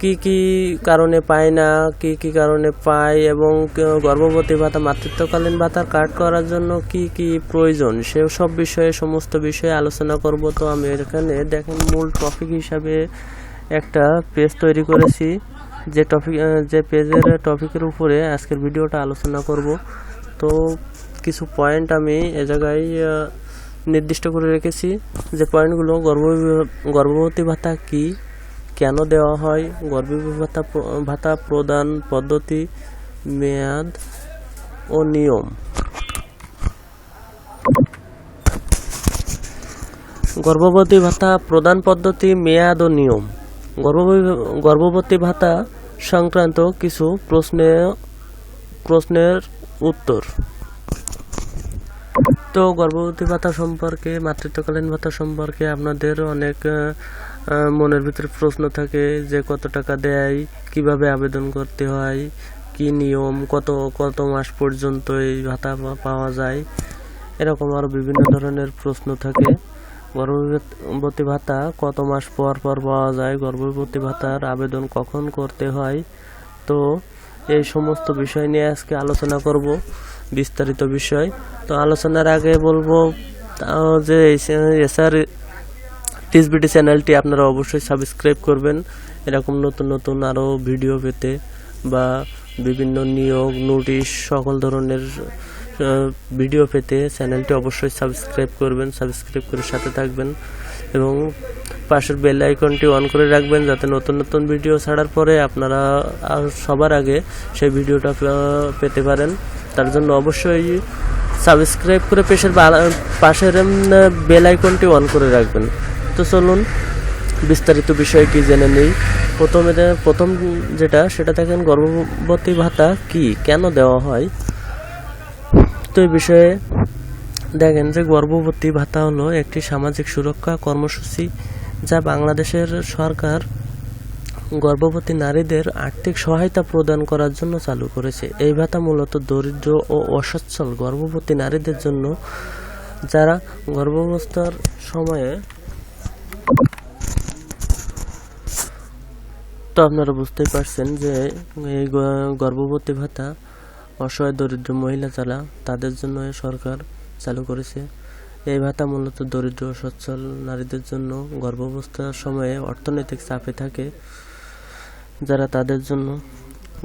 কি কি কারণে পায় না, কি কি কারণে পায় এবং গর্ভবতী ভাতা, মাতৃত্বকালীন ভাতার কার্ড করার জন্য কি কি প্রয়োজন, সে সব বিষয়ে, সমস্ত বিষয়ে আলোচনা করব। তো আমি এখানে দেখেন মূল টপিক হিসাবে একটা পেজ তৈরি করেছি। যে টপিক যে পেজের টপিকের উপরে আজকের ভিডিওটা আলোচনা করব। তো কিছু পয়েন্ট আমি এ জায়গায় নির্দিষ্ট করে রেখেছি। যে পয়েন্টগুলো গর্ভ, গর্ভবতী ভাতা কি কেন দেওয়া হয়? গর্ভবতী ভাতা ভাতা প্রদান পদ্ধতি, মেয়াদ ও নিয়ম। গর্ভবতী ভাতা প্রদান পদ্ধতি, মেয়াদ ও নিয়ম। গর্ভবতী ভাতা সংক্রান্ত কিছু প্রশ্নে প্রশ্নের উত্তর। তো গর্ভবতী ভাতা সম্পর্কে, মাতৃত্বকালীন ভাতা সম্পর্কে আপনাদের অনেক মনের ভিতরে প্রশ্ন থাকে যে কত টাকা দেয়, কীভাবে আবেদন করতে হয়, কি নিয়ম, কত কত মাস পর্যন্ত এই ভাতা পাওয়া যায়, এরকম আরও বিভিন্ন ধরনের প্রশ্ন থাকে। গর্ভবতী ভাতা কত মাস পর পর পাওয়া যায়, গর্ভবতী ভাতার আবেদন কখন করতে হয়? তো এই সমস্ত বিষয় নিয়ে আজকে আলোচনা করব, বিস্তারিত বিষয়। তো আলোচনার আগে বলব যে এসআর টিসবিটি চ্যানেলটি আপনারা অবশ্যই সাবস্ক্রাইব করবেন। এরকম নতুন নতুন আরও ভিডিও পেতে বা বিভিন্ন নিয়োগ নোটিশ সকল ধরনের ভিডিও পেতে চ্যানেলটি অবশ্যই সাবস্ক্রাইব করবেন সাবস্ক্রাইব করে সাথে থাকবেন এবং পাশের বেল আইকনটি অন করে রাখবেন যাতে নতুন নতুন ভিডিও ছাড়ার পরে আপনারা সবার আগে সেই ভিডিওটা পেতে পারেন। তার জন্য অবশ্যই সাবস্ক্রাইব করে পেশের পাশের বেল আইকনটি অন করে রাখবেন। তো চলুন, বিস্তারিত বিষয়ে কি জেনে নেই। প্রথমে প্রথম যেটা, সেটা দেখেন, গর্ভবতী ভাতা কি, কেন দেওয়া হয়? তো এই বিষয়ে দেখেন যে গর্ভবতী ভাতা হলো একটি সামাজিক সুরক্ষা কর্মসূচি যা বাংলাদেশের সরকার গর্ভবতী নারীদের আর্থিক সহায়তা প্রদান করার জন্য চালু করেছে। এই ভাতা মূলত দরিদ্র ও অসচ্ছল গর্ভবতী নারীদের জন্য, যারা গর্ভাবস্থার সময়ে তো আপনারা বুঝতেই পারছেন যে এই গর্ভবতী ভাতা, অসহায় দরিদ্র মহিলা যারা, তাদের জন্য সরকার চালু করেছে। এই ভাতা মূলত দরিদ্র সচ্ছল নারীদের জন্য গর্ভাবস্থার সময়ে অর্থনৈতিক চাপে থাকে। যারা তাদের জন্য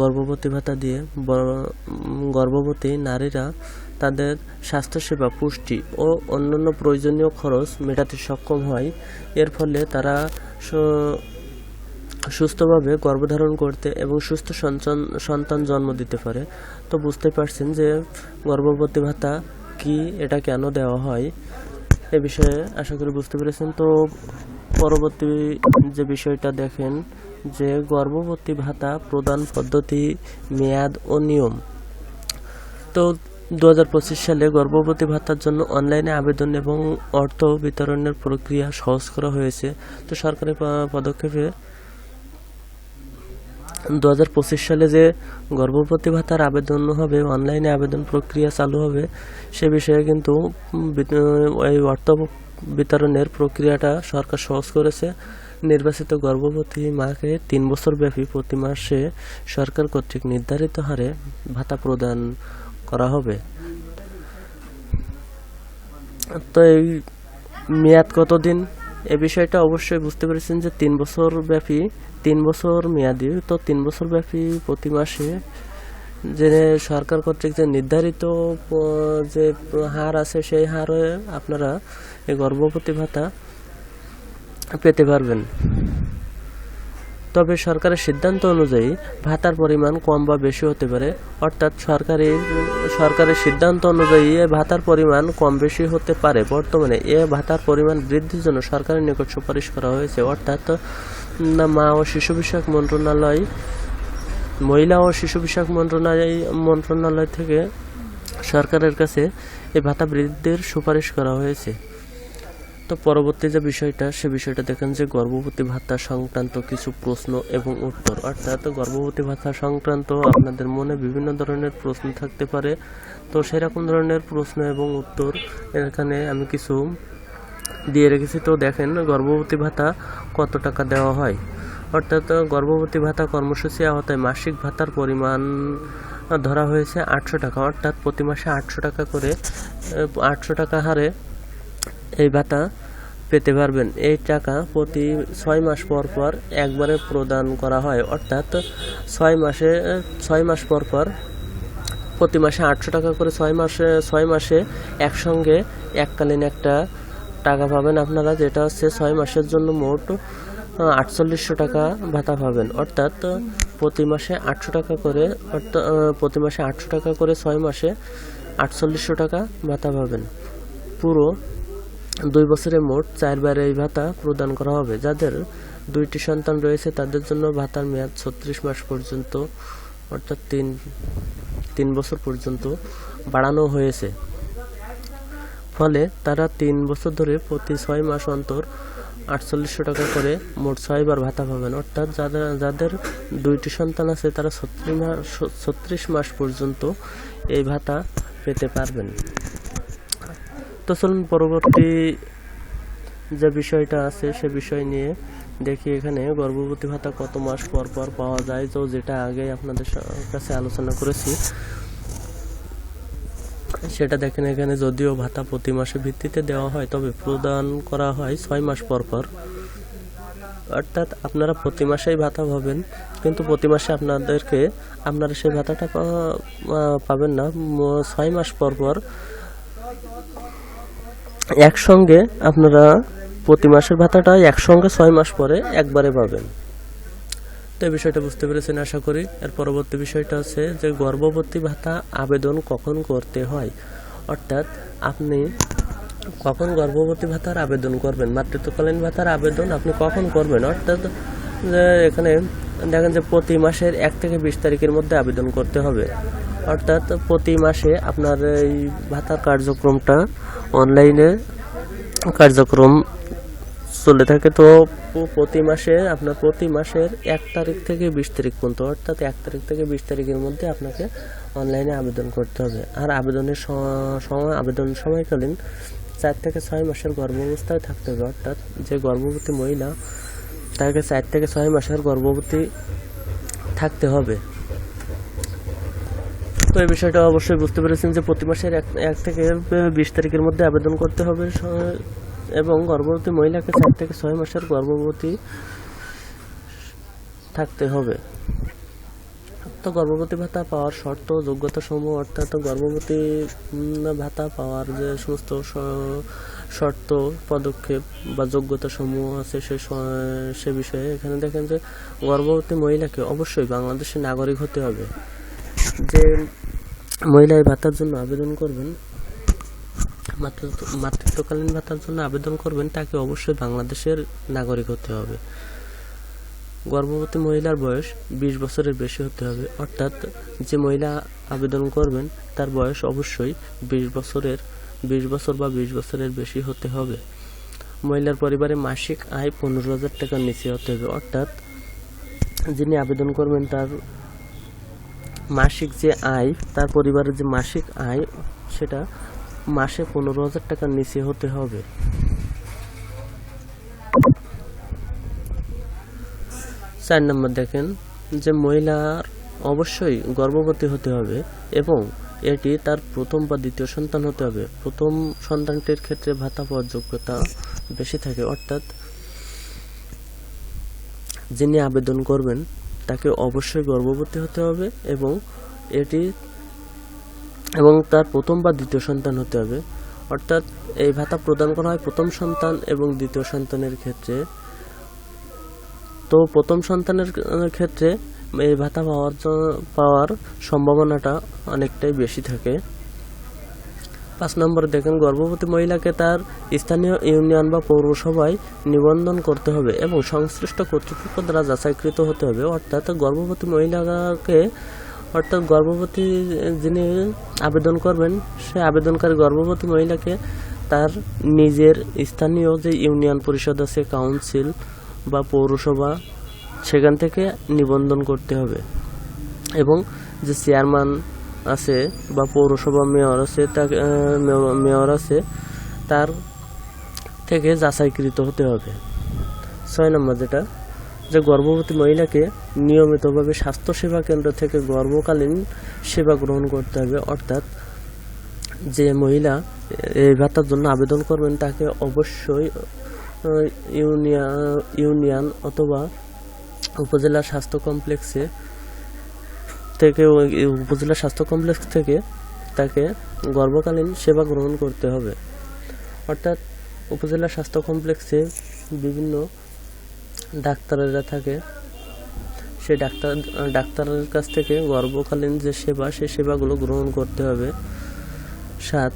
গর্ভবতী ভাতা দিয়ে গর্ভবতী নারীরা তাদের স্বাস্থ্যসেবা, পুষ্টি ও অন্যান্য প্রয়োজনীয় খরচ মেটাতে সক্ষম হয়। এর ফলে তারা সুস্থভাবে গর্ভধারণ করতে এবং সুস্থ সন্তান সন্তান জন্ম দিতে পারে। তো বুঝতে পারছেন যে গর্ভবতী ভাতা কি, এটা কেন দেওয়া হয়? এ বিষয়ে আশা করি বুঝতে পেরেছেন। তো পরবর্তী যে বিষয়টা দেখেন যে গর্ভবতী ভাতা প্রদান পদ্ধতি, মেয়াদ ও নিয়ম। তো দু হাজার পঁচিশ সালে গর্ভবতী ভাতার জন্য অনলাইনে আবেদন এবং অর্থ বিতরণের প্রক্রিয়া সহজ করা হয়েছে। তো সরকারি পদক্ষেপে দু হাজার পঁচিশ সালে যে গর্ভবতী ভাতার আবেদন হবে, অনলাইনে আবেদন প্রক্রিয়া চালু হবে, সে বিষয়ে কিন্তু এই অর্থ বিতরণের প্রক্রিয়াটা সরকার সহজ করেছে। নির্বাচিত গর্ভবতী মাকে তিন বছর ব্যাপী প্রতি মাসে সরকার কর্তৃক নির্ধারিত হারে ভাতা প্রদান করা হবে। তো এই মেয়াদ কতদিন? এ বিষয়টা অবশ্যই বুঝতে পেরেছেন যে তিন বছর ব্যাপী তিন বছর মেয়াদি, তো তিন বছর ব্যাপী প্রতি মাসে যে সরকার কর্তৃক যে নির্ধারিত যে হার আছে সেই হারে আপনারা এই গর্ভবতী ভাতা পেতে পারবেন। তবে সরকারের সিদ্ধান্ত অনুযায়ী ভাতার পরিমাণ কম বা বেশি হতে পারে, অর্থাৎ সরকারি, সরকারের সিদ্ধান্ত অনুযায়ী এ ভাতার পরিমাণ কম বেশি হতে পারে। বর্তমানে এ ভাতার পরিমাণ বৃদ্ধির জন্য সরকারের নিকট সুপারিশ করা হয়েছে। অর্থাৎ মা ও শিশু বিষয়ক মন্ত্রণালয়, মহিলা ও শিশু বিষয়ক মন্ত্রণালয় মন্ত্রণালয় থেকে সরকারের কাছে এই ভাতা বৃদ্ধির সুপারিশ করা হয়েছে। তো পরবর্তী যে বিষয়টা, সে বিষয়টা দেখেন যে গর্ভবতী ভাতা সংক্রান্ত কিছু প্রশ্ন এবং উত্তর। অর্থাৎ গর্ভবতী ভাতা সংক্রান্ত আপনাদের মনে বিভিন্ন ধরনের প্রশ্ন থাকতে পারে। তো সেরকম ধরনের প্রশ্ন এবং উত্তর এখানে আমি কিছু দিয়ে রেখেছি। তো দেখেন, গর্ভবতী ভাতা কত টাকা দেওয়া হয়? অর্থাৎ গর্ভবতী ভাতা কর্মসূচি আওতায় মাসিক ভাতার পরিমাণ ধরা হয়েছে আটশো টাকা। অর্থাৎ প্রতি মাসে আটশো টাকা করে আটশো টাকা হারে এই ভাতা পেতে পারবেন। এই টাকা প্রতি ছয় মাস পর পর একবারে প্রদান করা হয়। অর্থাৎ ছয় মাসে, ছয় মাস পর পর প্রতি মাসে আটশো টাকা করে ছয় মাসে ছয় মাসে একসঙ্গে এককালীন একটা টাকা পাবেন আপনারা, যেটা হচ্ছে ছয় মাসের জন্য মোট আটচল্লিশশো টাকা ভাতা পাবেন। অর্থাৎ প্রতি মাসে আটশো টাকা করে অর্থাৎ প্রতি মাসে আটশো টাকা করে ছয় মাসে আটচল্লিশশো টাকা ভাতা পাবেন। পুরো দুই বছরে মোট চারবার এই ভাতা প্রদান করা হবে। যাদের দুইটি সন্তান রয়েছে, তাদের জন্য ভাতার মেয়াদ ছত্রিশ মাস পর্যন্ত, অর্থাৎ তিন তিন বছর পর্যন্ত বাড়ানো হয়েছে। ফলে তারা তিন বছর ধরে প্রতি ছয় মাস অন্তর আটচল্লিশশো টাকা করে মোট ছয়বার ভাতা পাবেন। অর্থাৎ যাদের যাদের দুইটি সন্তান আছে, তারা ছত্রিশ মাস ছত্রিশ মাস পর্যন্ত এই ভাতা পেতে পারবেন। তো চলুন পরবর্তী যে বিষয়টা আছে সে বিষয় নিয়ে দেখি এখানে গর্ভবতী ভাতা কত মাস পর পর পাওয়া যায়, তো যেটা আগে আপনাদের কাছে আলোচনা করেছি। সেটা দেখেন এখানে যদিও ভাতা প্রতি মাসে ভিত্তিতে দেওয়া হয়, তবে প্রদান করা হয় ছয় মাস পর পর। অর্থাৎ আপনারা প্রতি মাসেই ভাতা পাবেন, কিন্তু প্রতি মাসে আপনাদেরকে আপনারা সেই ভাতাটা পাবেন না। ছয় মাস পর পর একসঙ্গে আপনারা প্রতি মাসের ভাতাটা একসঙ্গে ছয় মাস পরে একবারে পাবেন। তো এই বিষয়টা বুঝতে পেরেছেন আশা করি। এর পরবর্তী বিষয়টা হচ্ছে যে গর্ভবতী ভাতা আবেদন কখন করতে হয়? অর্থাৎ আপনি কখন গর্ভবতী ভাতার আবেদন করবেন? মাতৃত্বকালীন ভাতার আবেদন আপনি কখন করবেন? অর্থাৎ যে এখানে দেখেন যে প্রতি মাসের এক থেকে বিশ তারিখের মধ্যে আবেদন করতে হবে। অর্থাৎ প্রতি মাসে আপনার এই ভাতার কার্যক্রমটা অনলাইনে কার্যক্রম চলে থাকে। তো প্রতি মাসে আপনার প্রতি মাসের এক তারিখ থেকে বিশ তারিখ পর্যন্ত, অর্থাৎ এক তারিখ থেকে বিশ তারিখের মধ্যে আপনাকে অনলাইনে আবেদন করতে হবে। আর আবেদনের সময়, আবেদন সময়কালীন চার থেকে ছয় মাসের গর্ভাবস্থায় থাকতে হবে। অর্থাৎ যে গর্ভবতী মহিলা তাকে চার থেকে ছয় মাসের গর্ভবতী থাকতে হবে। তো এই বিষয়টা অবশ্যই বুঝতে পেরেছেন যে প্রতি মাসের এক এক থেকে বিশ তারিখের মধ্যে আবেদন করতে হবে। এবং গর্ভবতী মহিলাকে চার থেকে ছয় মাসের গর্ভবতী থাকতে হবে। তো গর্ভবতী ভাতা পাওয়ার শর্ত যোগ্যতা সমূহ অর্থাৎ গর্ভবতী ভাতা পাওয়ার যে সমস্ত শর্ত, পদক্ষেপ বা যোগ্যতা সমূহ আছে সে সে বিষয়ে এখানে দেখেন যে গর্ভবতী মহিলাকে অবশ্যই বাংলাদেশের নাগরিক হতে হবে। যে মহিলা এই ভাতার জন্য আবেদন করবেন মাতৃত্ব মাতৃত্বকালীন ভাতার জন্য আবেদন করবেন, তাকে অবশ্যই বাংলাদেশের নাগরিক হতে হবে। গর্ভবতী মহিলার বয়স বিশ বছরের বেশি হতে হবে। অর্থাৎ যে মহিলা আবেদন করবেন, তার বয়স অবশ্যই বিশ বছরের, বিশ বছর বা বিশ বছরের বেশি হতে হবে। মহিলার পরিবারে মাসিক আয় পনেরো হাজার টাকার নিচে হতে হবে। অর্থাৎ যিনি আবেদন করবেন, তার মাসিক যে আয়, তার পরিবারের যে মাসিক আয়, সেটা মাসে পনেরো হাজার টাকার নিচে হতে হবে। চার নম্বর দেখেন যে মহিলার অবশ্যই গর্ভবতী হতে হবে এবং এটি তার প্রথম বা দ্বিতীয় সন্তান হতে হবে। প্রথম সন্তানটির ক্ষেত্রে ভাতা পাওয়ার যোগ্যতা বেশি থাকে। অর্থাৎ যিনি আবেদন করবেন, তাকে অবশ্যই গর্ভবতী হতে হবে এবং এটি এবং তার প্রথম বা দ্বিতীয় সন্তান হতে হবে। অর্থাৎ এই ভাতা প্রদান করা হয় প্রথম সন্তান এবং দ্বিতীয় সন্তানের ক্ষেত্রে। তো প্রথম সন্তানের ক্ষেত্রে এই ভাতা পাওয়ার পাওয়ার সম্ভাবনাটা অনেকটাই বেশি থাকে। পাঁচ নম্বরে দেখেন, গর্ভবতী মহিলাকে তার স্থানীয় ইউনিয়ন বা পৌরসভায় নিবন্ধন করতে হবে এবং সংশ্লিষ্ট কর্তৃপক্ষ দ্বারা যাচাইকৃত হতে হবে। অর্থাৎ গর্ভবতী মহিলাকে, অর্থাৎ গর্ভবতী যিনি আবেদন করবেন, সে আবেদনকারী গর্ভবতী মহিলাকে তার নিজের স্থানীয় যে ইউনিয়ন পরিষদ আছে, কাউন্সিল বা পৌরসভা, সেখান থেকে নিবন্ধন করতে হবে। এবং যে চেয়ারম্যান আছে বা পৌরসভা মেয়র আছে তাকে মেয়র আছে, তার থেকে যাচাইকৃত হতে হবে। ছয় নম্বর যেটা, যে গর্ভবতী মহিলাকে নিয়মিতভাবে স্বাস্থ্যসেবা কেন্দ্র থেকে গর্ভকালীন সেবা গ্রহণ করতে হবে। অর্থাৎ যে মহিলা এই ভাতার জন্য আবেদন করবেন, তাকে অবশ্যই ইউনিয়ন অথবা উপজেলা স্বাস্থ্য কমপ্লেক্সে থেকে উপজেলা স্বাস্থ্য কমপ্লেক্স থেকে তাকে গর্ভকালীন সেবা গ্রহণ করতে হবে। অর্থাৎ উপজেলা স্বাস্থ্য কমপ্লেক্সে বিভিন্ন ডাক্তারেরা থাকে। সে ডাক্তার, ডাক্তারের কাছ থেকে গর্ভকালীন যে সেবা সে সেবাগুলো গ্রহণ করতে হবে। সাত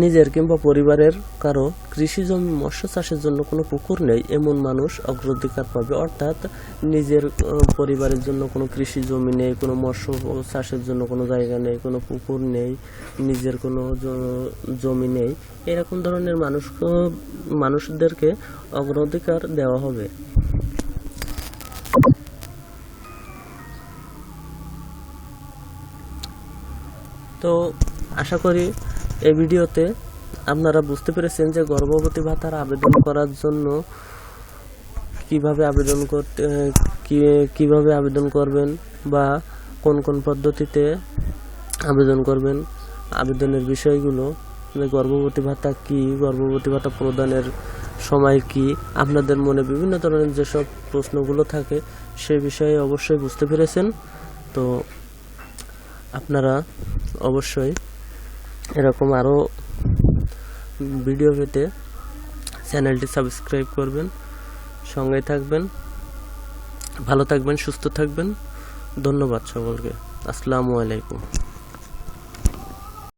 নিজের কিংবা পরিবারের কারও কৃষি জমি, মৎস্য চাষের জন্য কোনো পুকুর নেই, এমন মানুষ অগ্রাধিকার পাবে। অর্থাৎ নিজের পরিবারের জন্য কোনো কৃষি জমি নেই, কোনো মৎস্য চাষের জন্য কোনো জায়গা নেই, কোনো পুকুর নেই, নিজের কোনো জমি নেই। এরকম ধরনের মানুষ মানুষদেরকে অগ্রাধিকার দেওয়া হবে। তো আশা করি এই ভিডিওতে আপনারা বুঝতে পেরেছেন যে গর্ভবতী ভাতার আবেদন করার জন্য কীভাবে আবেদন করতে কীভাবে আবেদন করবেন বা কোন কোন পদ্ধতিতে আবেদন করবেন, আবেদনের বিষয়গুলো গর্ভবতী ভাতা কি, গর্ভবতী ভাতা প্রদানের সময় কি, আপনাদের মনে বিভিন্ন ধরনের যেসব প্রশ্নগুলো থাকে সে বিষয়ে অবশ্যই বুঝতে পেরেছেন। তো আপনারা অবশ্যই এরকম আরও ভিডিও পেতে চ্যানেলটি সাবস্ক্রাইব করবেন, সঙ্গে থাকবেন, ভালো থাকবেন, সুস্থ থাকবেন। ধন্যবাদ সকলকে। আসসালামু আলাইকুম।